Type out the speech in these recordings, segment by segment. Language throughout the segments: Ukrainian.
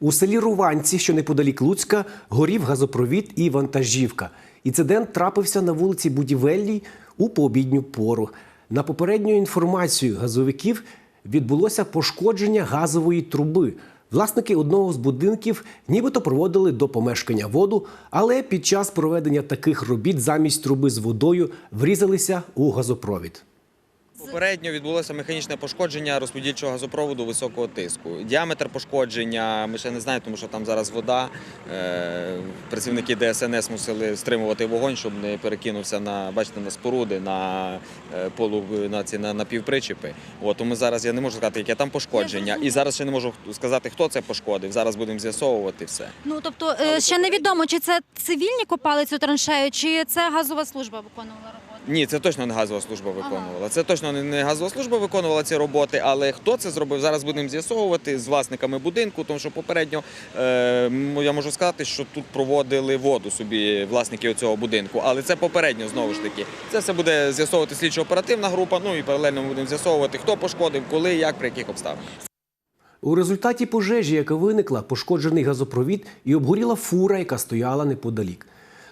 У селі Руванці, що неподалік Луцька, горів газопровід і вантажівка. Інцидент трапився на вулиці Будівельній у пообідню пору. На попередню інформацію газовиків відбулося пошкодження газової труби. Власники одного з будинків нібито проводили до помешкання воду, але під час проведення таких робіт замість труби з водою врізалися у газопровід. Попередньо відбулося механічне пошкодження розподільчого газопроводу високого тиску. Діаметр пошкодження ми ще не знаємо, тому що там зараз вода. Е, Працівники ДСНС мусили стримувати вогонь, щоб не перекинувся на бачите, на споруди, на е, полу на ці на, на півпричепи. От тому зараз я не можу сказати, яке там пошкодження. І зараз ще не можу сказати, хто це пошкодив. Зараз будемо з'ясовувати все. Ну тобто е, ще невідомо, чи це цивільні копали цю траншею, чи це газова служба виконувала. Ні, це точно не газова служба виконувала. Це точно не- не газова служба виконувала ці роботи, але хто це зробив, зараз будемо з'ясовувати з власниками будинку, тому що попередньо е, я можу сказати, що тут проводили воду собі власники цього будинку. Але це попередньо знову ж таки. Це все буде з'ясовувати слідчо-оперативна група. Ну і паралельно ми будемо з'ясовувати, хто пошкодив, коли, як, при яких обставинах. У результаті пожежі, яка виникла, пошкоджений газопровід і обгоріла фура, яка стояла неподалік.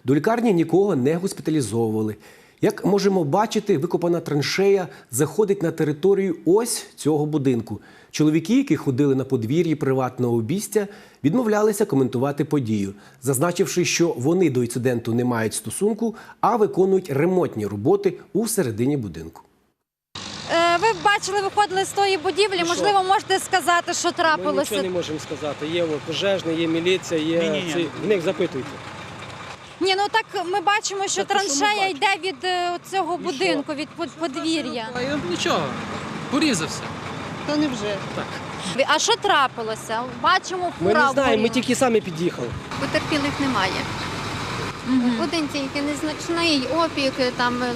До лікарні нікого не госпіталізовували. Як можемо бачити, викопана траншея заходить на територію ось цього будинку. Чоловіки, які ходили на подвір'ї приватного обійстя, відмовлялися коментувати подію, зазначивши, що вони до інциденту не мають стосунку, а виконують ремонтні роботи у середині будинку. Е, ви бачили, виходили з тої будівлі. Що? Можливо, можете сказати, що Ми трапилося. нічого не можемо сказати. Є пожежний, є міліція, є в них запитуйте. Ні, ну так ми бачимо, що Та то, що ми траншея бачимо. йде від е, цього будинку, від под- подвір'я. А я нічого, порізався. То не вже. Так. А що трапилося? Бачимо Ми фура не знаємо, ми обгоріла. тільки самі під'їхали. Потерпілих немає. Один тільки незначний опік, там е,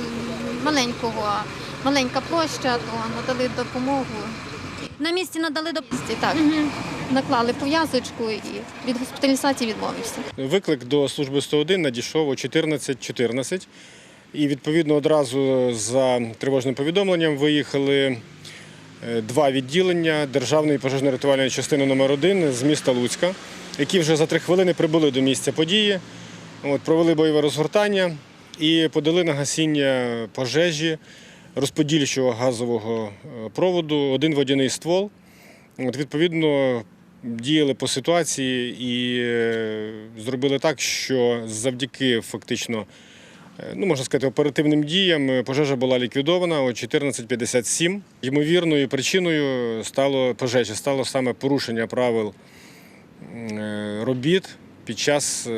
маленького, маленька площа, то надали допомогу. На місці надали до Так, наклали пов'язочку і від госпіталізації відмовився. Виклик до служби 101 надійшов о 14.14. І відповідно одразу за тривожним повідомленням виїхали е, два відділення. Державної пожежно-рятувальної частини номер 1 з міста Луцька, які вже за три хвилини прибули до місця події, от, провели бойове розгортання і подали на гасіння пожежі розподільчого газового е, проводу один водяний ствол. От, відповідно, діяли по ситуації і е, зробили так, що завдяки фактично, е, ну можна сказати, оперативним діям пожежа була ліквідована о 14.57. Ймовірною причиною стало пожежі, стало саме порушення правил робіт під час,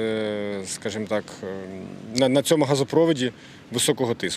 скажімо так, на цьому газопроводі високого тиску.